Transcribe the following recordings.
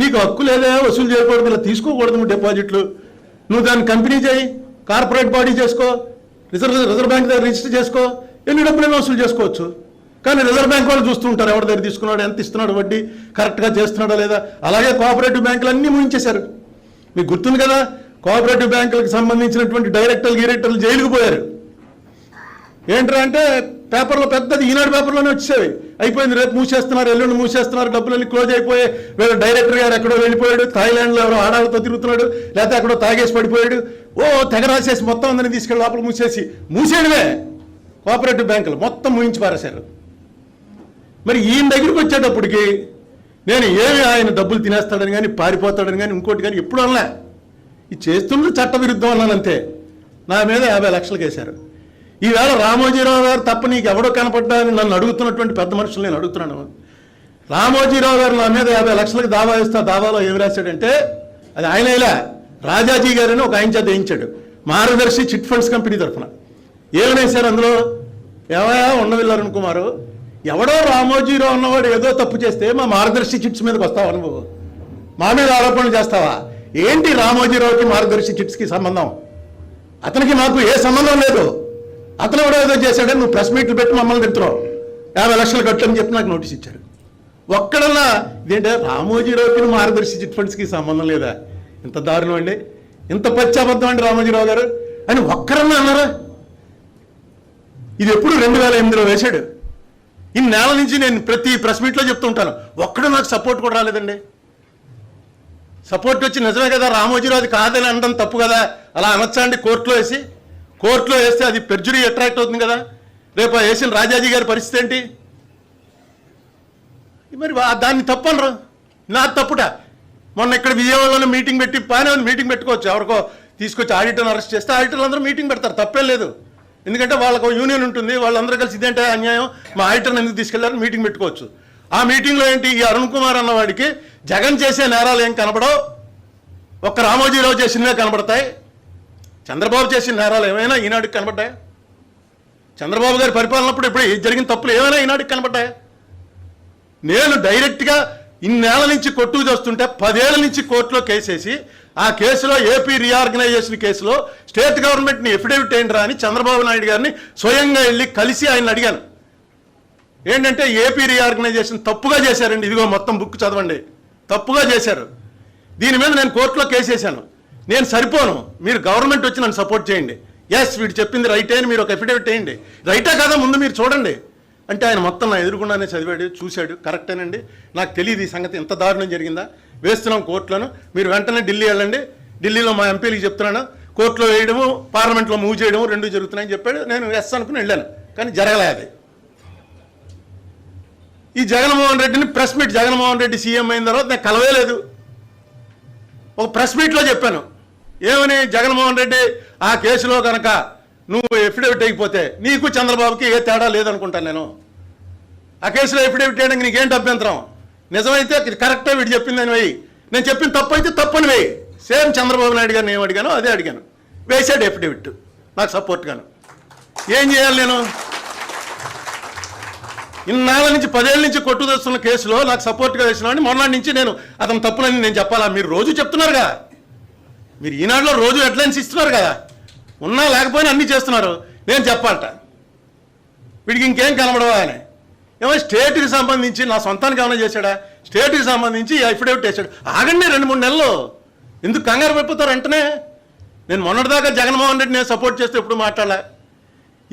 నీకు హక్కు లేదా వసూలు చేయకూడదు ఇలా తీసుకోకూడదు నువ్వు డిపాజిట్లు. నువ్వు దాన్ని కంపెనీ చేయి కార్పొరేట్ బాడీ చేసుకో రిజర్వ్ రిజర్వ్ బ్యాంక్ దగ్గర రిజిస్టర్ చేసుకో ఎన్ని డబ్బులైనా వసూలు చేసుకోవచ్చు. కానీ రిజర్వ్ బ్యాంక్ వాళ్ళు చూస్తుంటారు ఎవరి దగ్గర తీసుకున్నాడు ఎంత ఇస్తున్నాడు వడ్డీ కరెక్ట్గా చేస్తున్నాడా లేదా? అలాగే కోఆపరేటివ్ బ్యాంకులు అన్నీ ముగించేశారు మీకు గుర్తుంది కదా కోఆపరేటివ్ బ్యాంకులకు సంబంధించినటువంటి డైరెక్టర్లు డైరెక్టర్లు జైలుకు పోయారు. ఏంట్రా అంటే పేపర్లో పెద్దది ఈనాడు పేపర్లోనే వచ్చేవి. అయిపోయింది రేపు మూసేస్తున్నారు ఎల్లుండి మూసేస్తున్నారు డబ్బులన్నీ క్లోజ్ అయిపోయి వీళ్ళు డైరెక్టర్ గారు ఎక్కడో వెళ్ళిపోయాడు థాయిలాండ్లో ఎవరో ఆడాలతో తిరుగుతున్నాడు లేకపోతే ఎక్కడో తాగేసి పడిపోయాడు. ఓ తెగ రాసేసి మొత్తం అందరిని తీసుకెళ్ళి లోపల మూసేసి మూసేయడమే. కోఆపరేటివ్ బ్యాంకులు మొత్తం మూయించి పారేశారు మరి ఈయన దగ్గరికి వచ్చేటప్పటికి నేను ఏమి ఆయన డబ్బులు తినేస్తాడని కానీ పారిపోతాడని కానీ ఇంకోటి కానీ ఎప్పుడు అనలే. ఇది చేస్తున్నది చట్ట విరుద్ధం నా మీద యాభై లక్షలు వేశారు ఈవేళ రామోజీరావు గారు తప్ప నీకు ఎవడో కనపడ్డాని నన్ను అడుగుతున్నటువంటి పెద్ద మనుషులు నేను అడుగుతున్నాను. రామోజీరావు గారు నా మీద యాభై లక్షలకు దావా ఇస్తా దావాలో ఏమి రాశాడంటే అది ఆయన ఇలా రాజాజీ గారని ఒక ఆయన చేత వేయించాడు. మార్గదర్శి చిట్ ఫండ్స్ కంపెనీ తరఫున. ఏమైనా సార్ అందులో? ఏమయా ఉండవిల్లారని కుమారు ఎవడో రామోజీరావు ఉన్నవాడు ఏదో తప్పు చేస్తే మా మార్గదర్శి చిట్స్ మీదకి వస్తావా నువ్వు? మా మీద ఆరోపణలు చేస్తావా? ఏంటి రామోజీరావుకి మార్గదర్శి చిట్స్కి సంబంధం? అతనికి మాకు ఏ సంబంధం లేదు. అతను కూడా ఏదో చేశాడని నువ్వు ప్రెస్ మీట్లు పెట్టి మమ్మల్ని తిడుతున్నావు. యాభై లక్షలు కట్టని చెప్పి నాకు నోటీస్ ఇచ్చారు. ఒక్కడన్నా ఇదేంటే రామోజీరావుకి మార్గదర్శి చిట్ ఫండ్స్కి సంబంధం లేదా? ఇంత దారుణం అండి. ఇంత పచ్చాబద్ధం అండి రామోజీరావు గారు. అని ఒక్కరన్నా అన్నారా? ఇది ఎప్పుడు రెండు వేల ఎనిమిదిలో వేశాడు. ఇన్నేళ్ళ నుంచి నేను ప్రతి ప్రెస్ మీట్లో చెప్తూ ఉంటాను. ఒక్కడు నాకు సపోర్ట్ కూడా రాలేదండి. సపోర్ట్ వచ్చి నిజమే కదా రామోజీరావు కాదని అనడం తప్పు కదా? అలా అనొచ్చా అండి కోర్టులో వేసి? కోర్టులో వేస్తే అది పెర్జురీ అట్రాక్ట్ అవుతుంది కదా? రేపు వేసిన రాజాజీ గారి పరిస్థితి ఏంటి? మరి వా- దాన్ని తప్పనరు. నా తప్పుట. మొన్న ఇక్కడ విజయవాడలో మీటింగ్ పెట్టి బాగానే ఉంది. మీటింగ్ పెట్టుకోవచ్చు. ఎవరికో తీసుకొచ్చి ఆడిటర్ని అరెస్ట్ చేస్తే ఆడిటర్లు అందరూ మీటింగ్ పెడతారు. తప్పేం లేదు. ఎందుకంటే వాళ్ళకు యూనియన్ ఉంటుంది. వాళ్ళందరూ కలిసి ఇదేంటే అన్యాయం? మా ఆడిటర్ని ఎందుకు తీసుకెళ్ళారు? మీటింగ్ పెట్టుకోవచ్చు. ఆ మీటింగ్లో ఏంటి? ఈ అరుణ్ కుమార్ అన్నవాడికి జగన్ చేసే నేరాలు ఏం కనబడవు? ఒక్క రామోజీరావు చేసినవే కనబడతాయి. చంద్రబాబు చేసిన నేరాలు ఏమైనా ఈనాటికి కనబడ్డాయా? చంద్రబాబు గారి పరిపాలనప్పుడు ఇప్పుడు జరిగిన తప్పులు ఏమైనా ఈనాటికి కనబడ్డాయా? నేను డైరెక్ట్గా ఇన్నేళ్ళ నుంచి కొట్టుకు చేస్తుంటే పదేళ్ళ నుంచి కోర్టులో కేసేసి ఆ కేసులో ఏపీ రీఆర్గనైజేషన్ కేసులో స్టేట్ గవర్నమెంట్ని ఎఫిడేవిట్ ఏంట్రా అని చంద్రబాబు నాయుడు గారిని స్వయంగా వెళ్ళి కలిసి ఆయన అడిగాను. ఏంటంటే ఏపీ రీఆర్గనైజేషన్ తప్పుగా చేశారండి. ఇదిగో మొత్తం బుక్ చదవండి. తప్పుగా చేశారు. దీని మీద నేను కోర్టులో కేసేసాను నేను సరిపోను. మీరు గవర్నమెంట్ వచ్చి నన్ను సపోర్ట్ చేయండి. ఎస్ వీడు చెప్పింది రైటే అని మీరు ఒక ఎఫిడేవిట్ వేయండి. రైటే కదా ముందు మీరు చూడండి. అంటే ఆయన మొత్తం నా ఎదురుకుండానే చదివాడు చూశాడు. కరెక్టేనండి నాకు తెలియదు ఈ సంగతి ఇంత దారుణం జరిగిందా? వేస్తున్నాం కోర్టులను. మీరు వెంటనే ఢిల్లీ వెళ్ళండి. ఢిల్లీలో మా ఎంపీలకి చెప్తున్నాను. కోర్టులో వేయడము పార్లమెంట్లో మూవ్ చేయడము రెండు జరుగుతున్నాయని చెప్పాడు. నేను ఎస్ అనుకుని వెళ్ళాను. కానీ జరగలే అది. ఈ జగన్మోహన్ రెడ్డిని press meet Jaganmohan Reddy CM అయిన తర్వాత నేను కలవేలేదు. ఒక ప్రెస్ మీట్లో చెప్పాను. ఏమని జగన్మోహన్ రెడ్డి? ఆ కేసులో కనుక నువ్వు ఎఫిడవిట్ అయిపోతే నీకు చంద్రబాబుకి ఏ తేడా లేదనుకుంటాను నేను. ఆ కేసులో ఎఫిడవిట్ చేయడానికి నీకేంటి అభ్యంతరం? నిజమైతే కరెక్టే వీడు చెప్పిందని వేయి. నేను చెప్పిన తప్పు అయితే తప్పని వేయి. సేమ్ చంద్రబాబు నాయుడు గారిని ఏమి అడిగానో అదే అడిగాను. వేసాడు ఎఫిడవిట్ నాకు సపోర్ట్గాను ఏం చేయాలి నేను? ఇన్నాళ్ళ నుంచి పదేళ్ళ నుంచి కొట్టుదొస్తున్న కేసులో నాకు సపోర్ట్గా వేసిన వాడిని మొన్నటి నుంచి నేను అతని తప్పులని నేను చెప్పాలా? మీరు రోజు చెప్తున్నారుగా. మీరు ఈనాడులో రోజు హెడ్లైన్స్ ఇస్తున్నారు కదా. ఉన్నా లేకపోయినా అన్నీ చేస్తున్నారు. నేను చెప్పాలట. వీడికి ఇంకేం కనబడవా అని ఏమో స్టేట్కి సంబంధించి నా సొంతానికి ఏమైనా చేశాడా? స్టేట్కి సంబంధించి అఫిడేవిట్ వేసాడు ఆగండి రెండు మూడు నెలలు. ఎందుకు కంగారు పడిపోతారు వెంటనే? నేను మొన్నటిదాకా జగన్మోహన్ రెడ్డి నేను సపోర్ట్ చేస్తే ఎప్పుడు మాట్లాడలే.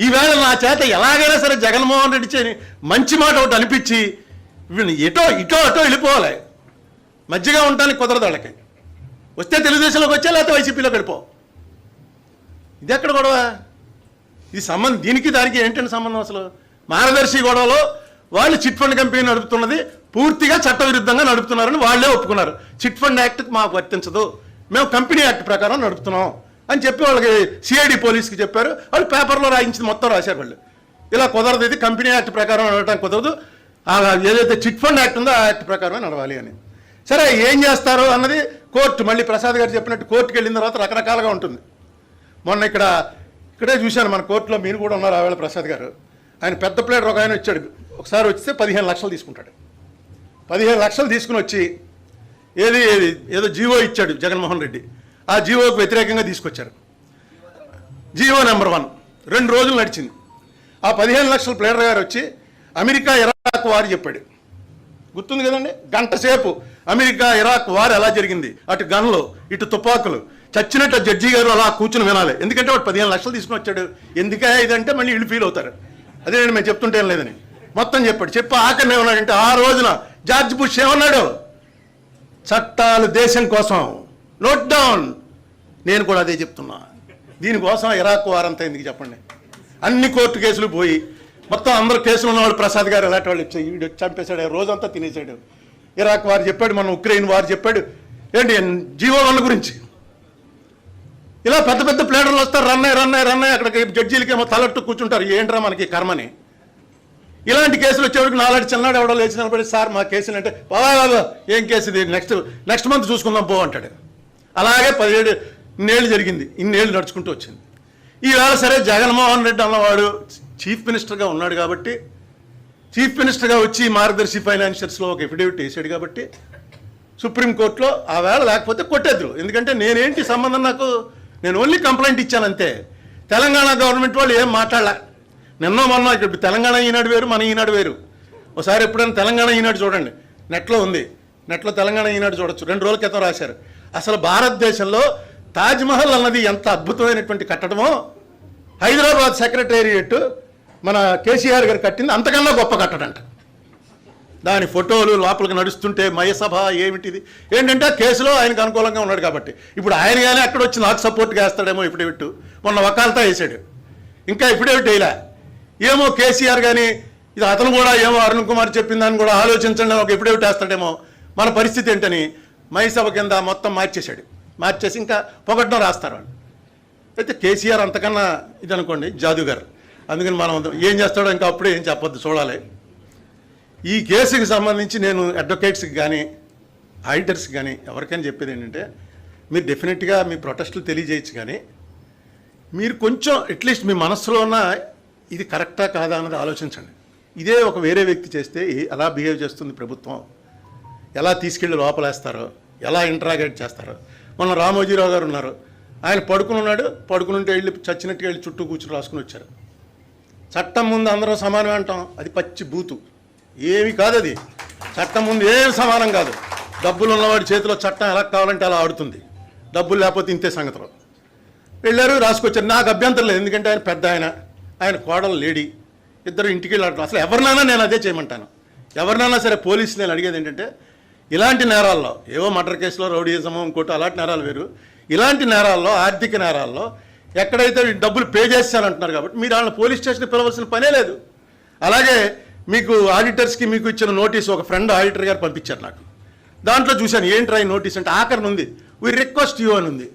ఈవేళ నా చేత ఎలాగైనా సరే జగన్మోహన్ రెడ్డి చేయని మంచి మాట ఒకటి అనిపించి ఇటో ఇటో అటో వెళ్ళిపోవాలి. మధ్యగా ఉండడానికి కుదరదు వాళ్ళకి. వస్తే తెలుగుదేశంలోకి వచ్చా లేకపోతే వైసీపీలో గడిపో. ఇది ఎక్కడ గొడవ? ఇది సంబంధం దీనికి దానికి ఏంటంటే సంబంధం అసలు? మార్గదర్శి గొడవలో వాళ్ళు చిట్ ఫండ్ కంపెనీ నడుపుతున్నది పూర్తిగా చట్టవిరుద్ధంగా నడుపుతున్నారని వాళ్ళే ఒప్పుకున్నారు. చిట్ ఫండ్ యాక్ట్ మాకు వర్తించదు. మేము కంపెనీ యాక్ట్ ప్రకారం నడుపుతున్నాం అని చెప్పి వాళ్ళకి సిఐడి పోలీస్కి చెప్పారు. వాళ్ళు పేపర్లో రాయించింది మొత్తం రాశారు వాళ్ళు. ఇలా కుదరదు ఇది. కంపెనీ యాక్ట్ ప్రకారం నడవడానికి కుదరదు. ఏదైతే చిట్ ఫండ్ యాక్ట్ ఉందో ఆ యాక్ట్ ప్రకారమే నడవాలి అని. సరే ఏం చేస్తారు అన్నది కోర్టు మళ్ళీ ప్రసాద్ గారు చెప్పినట్టు కోర్టుకి వెళ్ళిన తర్వాత రకరకాలుగా ఉంటుంది. మొన్న ఇక్కడ ఇక్కడే చూశాను మన కోర్టులో మీరు కూడా ఉన్నారు ఆవేళ ప్రసాద్ గారు. ఆయన పెద్ద ప్లేటర్ ఒక ఆయన వచ్చాడు. ఒకసారి వస్తే పదిహేను లక్షలు తీసుకుంటాడు. పదిహేను లక్షలు తీసుకుని వచ్చి ఏది ఏది ఏదో జీవో ఇచ్చాడు జగన్మోహన్ రెడ్డి. ఆ జీవోకు వ్యతిరేకంగా తీసుకొచ్చారు. GO number one. రెండు రోజులు నడిచింది. ఆ పదిహేను లక్షల ప్లేటర్ గారు వచ్చి అమెరికా ఇరాక్ వారు చెప్పాడు. గుర్తుంది కదండి? గంట సేపు అమెరికా ఇరాక్ వార్ ఎలా జరిగింది? అటు గన్లు ఇటు తుపాకులు. చచ్చినట్టు జడ్జి గారు అలా కూర్చుని వినాలి. ఎందుకంటే వాడు పదిహేను లక్షలు తీసుకుని వచ్చాడు. ఎందుకే ఇదంటే మళ్ళీ ఇల్లు ఫీల్ అవుతారు. అదే నేను మేము చెప్తుంటే ఏం లేదని. మొత్తం చెప్పాడు. చెప్పి ఆఖరిని ఏమన్నాడంటే ఆ రోజున జార్జ్ బుష్ ఏమన్నాడు? చట్టాలు దేశం కోసం. నోట్ డౌన్ నేను కూడా అదే చెప్తున్నా. దీనికోసం ఇరాక్ వారంతా ఎందుకు చెప్పండి? అన్ని కోర్టు కేసులు పోయి మొత్తం అందరూ కేసులు ఉన్నవాడు ప్రసాద్ గారు ఎలాంటి వాళ్ళు వీడు చంపేశాడు రోజంతా తినేసాడు ఇరాక్ వారు చెప్పాడు మన ఉక్రెయిన్ వారు చెప్పాడు. ఏంటి జీవో వన్ గురించి? ఇలా పెద్ద పెద్ద ప్లేడర్లు వస్తారు రన్నాయి రన్నాయి రన్నాయి అక్కడికి జడ్జీలకేమో తలట్టు కూర్చుంటారు. ఏంట్రా మనకి కర్మని? ఇలాంటి కేసులు వచ్చేవాడికి నాలాంటి చిన్నాడు ఎవడో లేచి నిలబడి సార్ మా కేసులు అంటే బాబా బాబా ఏం కేసు ఇది? నెక్స్ట్ నెక్స్ట్ మంత్ చూసుకుందాం పో అంటాడు. అలాగే పదిహేడు ఇన్నేళ్ళు జరిగింది. ఇన్నేళ్ళు నడుచుకుంటూ వచ్చింది. ఈవేళ సరే జగన్మోహన్ రెడ్డి అన్నవాడు చీఫ్ మినిస్టర్గా ఉన్నాడు కాబట్టి చీఫ్ మినిస్టర్గా వచ్చి మార్గదర్శి ఫైనాన్షియల్స్లో ఒక ఎఫిడేవిట్ వేసాడు కాబట్టి సుప్రీంకోర్టులో ఆ వేళ లేకపోతే కొట్టేద్దరు. ఎందుకంటే నేనేంటి సంబంధం నాకు? నేను ఓన్లీ కంప్లైంట్ ఇచ్చాను అంతే తెలంగాణ గవర్నమెంట్ వాళ్ళు ఏం మాట్లాడలే. నిన్న మొన్న ఇక్కడ తెలంగాణ ఈనాడు వేరు మన ఈనాడు వేరు. ఒకసారి ఎప్పుడైనా తెలంగాణ ఈనాడు చూడండి. నెట్లో ఉంది. నెట్లో తెలంగాణ ఈనాడు చూడొచ్చు. రెండు రోజుల క్రితం రాశారు. అసలు భారతదేశంలో తాజ్మహల్ అన్నది ఎంత అద్భుతమైనటువంటి కట్టడమో! హైదరాబాద్ సెక్రటేరియట్ మన కేసీఆర్ గారు కట్టింది అంతకన్నా గొప్ప కట్టడంట. దాని ఫోటోలు లోపలికి నడుస్తుంటే మయసభ ఏమిటిది? ఏంటంటే కేసులో ఆయనకు అనుకూలంగా ఉన్నాడు కాబట్టి. ఇప్పుడు ఆయన కానీ అక్కడ వచ్చి నాకు సపోర్ట్గా వేస్తాడేమో ఇప్పుడేవిట్టు మొన్న వకాలతా వేసాడు ఇంకా ఇప్పుడేవిట్ వేయలే ఏమో కేసీఆర్ కానీ ఇది అతను కూడా ఏమో అరుణ్ కుమార్ చెప్పిందని కూడా ఆలోచించండి ఒక ఎప్పుడేవిట్ వేస్తాడేమో? మన పరిస్థితి ఏంటని మయసభ కింద మొత్తం మార్చేశాడు. మార్చేసి ఇంకా పొగడ్డం రాస్తారు వాళ్ళు. అయితే కేసీఆర్ అంతకన్నా ఇది అనుకోండి జాదుగారు. అందుకని మనం ఏం చేస్తాడో ఇంకా అప్పుడే ఏం చెప్పొద్దు చూడాలి. ఈ కేసుకి సంబంధించి నేను అడ్వకేట్స్కి కానీ ఆడిటర్స్కి కానీ ఎవరికైనా చెప్పేది ఏంటంటే మీరు డెఫినెట్గా మీ ప్రొటెస్టులు తెలియజేయచ్చు కానీ మీరు కొంచెం అట్లీస్ట్ మీ మనస్సులో ఉన్న ఇది కరెక్టా కాదా అన్నది ఆలోచించండి. ఇదే ఒక వేరే వ్యక్తి చేస్తే ఎలా బిహేవ్ చేస్తుంది ప్రభుత్వం? ఎలా తీసుకెళ్ళి లోపలేస్తారో? ఎలా ఇంటరాగేట్ చేస్తారో? మొన్న రామోజీరావు గారు ఉన్నారు. ఆయన పడుకుని ఉన్నాడు పడుకుని ఉంటే వెళ్ళి చచ్చినట్టుగా వెళ్ళి చుట్టూ కూర్చుని రాసుకుని వచ్చారు. చట్టం ముందు అందరం సమానం అంటాం. అది పచ్చి బూతు. ఏమి కాదు అది. చట్టం ముందు ఏం సమానం కాదు. డబ్బులు ఉన్నవాడి చేతిలో చట్టం ఎలా కావాలంటే అలా ఆడుతుంది. డబ్బులు లేకపోతే ఇంతే సంగతులు వెళ్ళారు రాసుకొచ్చారు. నాకు అభ్యంతరం లేదు. ఎందుకంటే ఆయన పెద్ద ఆయన. ఆయన కోడలు లేడీ. ఇద్దరు ఇంటికి వెళ్ళారు. అసలు ఎవరినైనా నేను అదే చేయమంటాను. ఎవరినైనా సరే పోలీసు నేను అడిగేది ఏంటంటే ఇలాంటి నేరాల్లో ఏవో మర్డర్ కేసులో రౌడీజము ఇంకోటి అలాంటి నేరాలు వేరు. ఇలాంటి నేరాల్లో ఆర్థిక నేరాల్లో ఎక్కడైతే డబ్బులు పే చేస్తారంటున్నారు కాబట్టి మీరు వాళ్ళని పోలీస్ స్టేషన్కి పిలవలసిన పనే లేదు. అలాగే మీకు ఆడిటర్స్కి మీకు ఇచ్చిన నోటీస్ ఒక ఫ్రెండ్ ఆడిటర్ గారు పంపించారు నాకు. దాంట్లో చూశాను ఏంట్రా ఈ నోటీస్ అంటే ఆఖరిని ఉంది. వీ రిక్వెస్ట్ యూ అని ఉంది.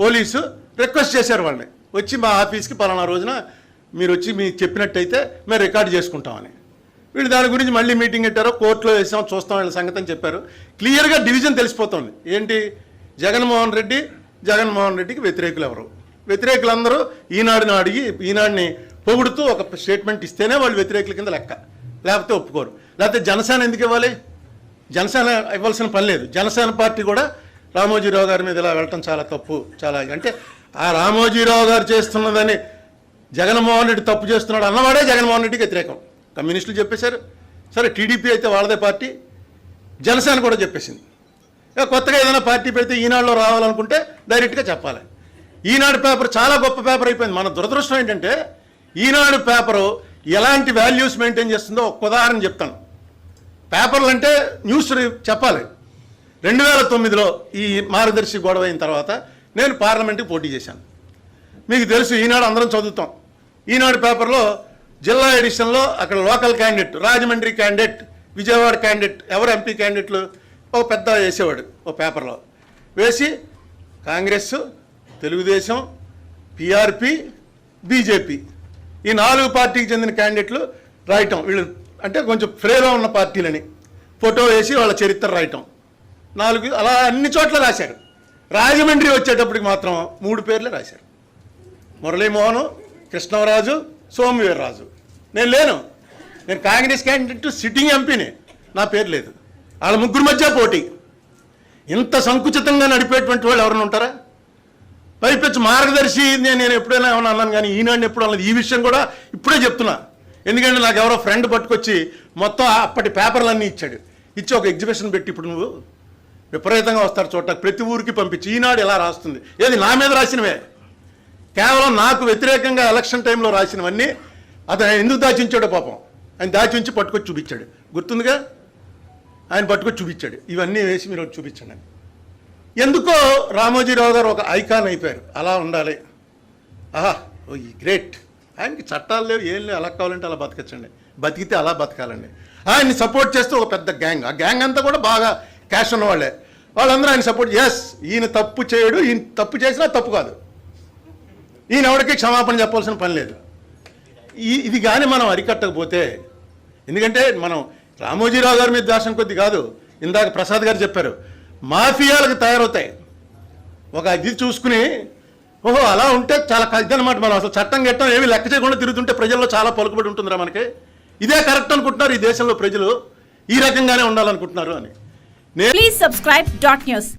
పోలీసు రిక్వెస్ట్ చేశారు వాళ్ళని. వచ్చి మా ఆఫీస్కి పలానా రోజున మీరు వచ్చి మీకు చెప్పినట్టయితే మేము రికార్డ్ చేసుకుంటామని. వీళ్ళు దాని గురించి మళ్ళీ మీటింగ్ పెట్టారు కోర్టులో వేసాం చూస్తాం వీళ్ళ సంగతి అని చెప్పారు. క్లియర్గా డివిజన్ తెలిసిపోతుంది. ఏంటి? జగన్మోహన్ రెడ్డి జగన్మోహన్ రెడ్డికి వ్యతిరేకులు ఎవరు? వ్యతిరేకులందరూ ఈనాడుని అడిగి ఈనాడిని పొగుడుతూ ఒక స్టేట్మెంట్ ఇస్తేనే వాళ్ళు వ్యతిరేకుల కింద లెక్క. లేకపోతే ఒప్పుకోరు. లేకపోతే జనసేన ఎందుకు ఇవ్వాలి? జనసేన ఇవ్వాల్సిన పని లేదు. జనసేన పార్టీ కూడా రామోజీరావు గారి మీద ఇలా వెళ్ళటం చాలా తప్పు చాలా అంటే ఆ రామోజీరావు గారు చేస్తున్నదని జగన్మోహన్ రెడ్డి తప్పు చేస్తున్నాడు అన్నవాడే జగన్మోహన్ రెడ్డికి వ్యతిరేకం. కమ్యూనిస్టులు చెప్పేశారు. సరే టీడీపీ అయితే వాళ్ళదే పార్టీ. జనసేన కూడా చెప్పేసింది. ఇక కొత్తగా ఏదైనా పార్టీ పెడితే ఈనాడులో రావాలనుకుంటే డైరెక్ట్గా చెప్పాలి. ఈనాడు పేపర్ చాలా గొప్ప పేపర్ అయిపోయింది. మన దురదృష్టం ఏంటంటే ఈనాడు పేపరు ఎలాంటి వాల్యూస్ మెయింటైన్ చేస్తుందో ఒక ఉదాహరణ చెప్తాను. పేపర్లు అంటే న్యూస్ చెప్పాలి. రెండు వేల తొమ్మిదిలో ఈ మార్గదర్శి గొడవ అయిన తర్వాత నేను పార్లమెంట్కి పోటీ చేశాను. మీకు తెలుసు ఈనాడు అందరం చదువుతాం. ఈనాడు పేపర్లో జిల్లా ఎడిషన్లో అక్కడ local candidate Rajahmundry candidate Vijayawada candidate ఎవరు ఎంపీ క్యాండిడేట్లు ఓ పెద్ద వేసేవాడు ఓ పేపర్లో. వేసి కాంగ్రెస్ తెలుగుదేశం పిఆర్పి బీజేపీ ఈ నాలుగు పార్టీకి చెందిన క్యాండిడేట్లు రాయటం వీళ్ళు అంటే కొంచెం ఫ్రేలో ఉన్న పార్టీలని ఫోటో వేసి వాళ్ళ చరిత్ర రాయటం. నాలుగు అలా అన్ని చోట్ల రాశారు. రాజమండ్రి వచ్చేటప్పటికి మాత్రం మూడు పేర్లే రాశారు. మురళీమోహన్ కృష్ణరాజు సోమవీర్రాజు. నేను లేను. నేను కాంగ్రెస్ క్యాండిడేట్ సిట్టింగ్ ఎంపీని. నా పేరు లేదు. వాళ్ళ ముగ్గురు మధ్య పోటీ. ఇంత సంకుచితంగా నడిపేటువంటి వాళ్ళు ఎవరైనా ఉంటారా? పైపెచ్చు మార్గదర్శి నేను నేను ఎప్పుడైనా ఏమన్నా అన్నాను కానీ ఈనాడు ఎప్పుడు అన్నది ఈ విషయం కూడా ఇప్పుడే చెప్తున్నా. ఎందుకంటే నాకు ఎవరో ఫ్రెండ్ పట్టుకొచ్చి మొత్తం అప్పటి పేపర్లన్నీ ఇచ్చాడు. ఇచ్చి ఒక ఎగ్జిబిషన్ పెట్టి ఇప్పుడు నువ్వు విపరీతంగా వస్తారు చూడటానికి. ప్రతి ఊరికి పంపించి ఈనాడు ఎలా రాస్తుంది? ఏది నా మీద రాసినవే? కేవలం నాకు వ్యతిరేకంగా ఎలక్షన్ టైంలో రాసినవన్నీ అతను ఎందుకు దాచించాడో పాపం. ఆయన దాచి ఉంచి పట్టుకొచ్చి చూపించాడు. గుర్తుందిగా? ఆయన పట్టుకొచ్చి చూపించాడు. ఇవన్నీ వేసి మీరు చూపించండి ఎందుకో రామోజీరావు గారు ఒక ఐకాన్ అయిపోయారు. అలా ఉండాలి. ఆహా ఓ ఈ గ్రేట్. ఆయనకి చట్టాలు లేవు ఏం లేవు. అలా కావాలంటే అలా బతకచ్చండి. బతికితే అలా బతకాలండి. ఆయన్ని సపోర్ట్ చేస్తే ఒక పెద్ద గ్యాంగ్. ఆ గ్యాంగ్ అంతా కూడా బాగా క్యాష్ ఉన్న వాళ్ళే వాళ్ళందరూ ఆయన సపోర్ట్ ఎస్ ఈయన తప్పు చేయడు. ఈయన తప్పు చేసినా తప్పు కాదు. ఈయన ఎవరికి క్షమాపణ చెప్పాల్సిన పని లేదు. ఈ ఇది కానీ మనం అరికట్టకపోతే ఎందుకంటే మనం రామోజీరావు గారి మీద ద్వేషం కొద్ది కాదు. ఇందాక ప్రసాద్ గారు చెప్పారు మాఫియాలకు తయారవుతాయి. ఒక ఇది చూసుకుని ఓహో అలా ఉంటే చాలా ఇదనమాట మనం. అసలు చట్టం గట్టం ఏమి లెక్క చేయకుండా తిరుగుతుంటే ప్రజల్లో చాలా పలుకుబడి ఉంటుందిరా మనకి. ఇదే కరెక్ట్ అనుకుంటున్నారు ఈ దేశంలో ప్రజలు. ఈ రకంగానే ఉండాలనుకుంటున్నారు అని. Please subscribe dot news.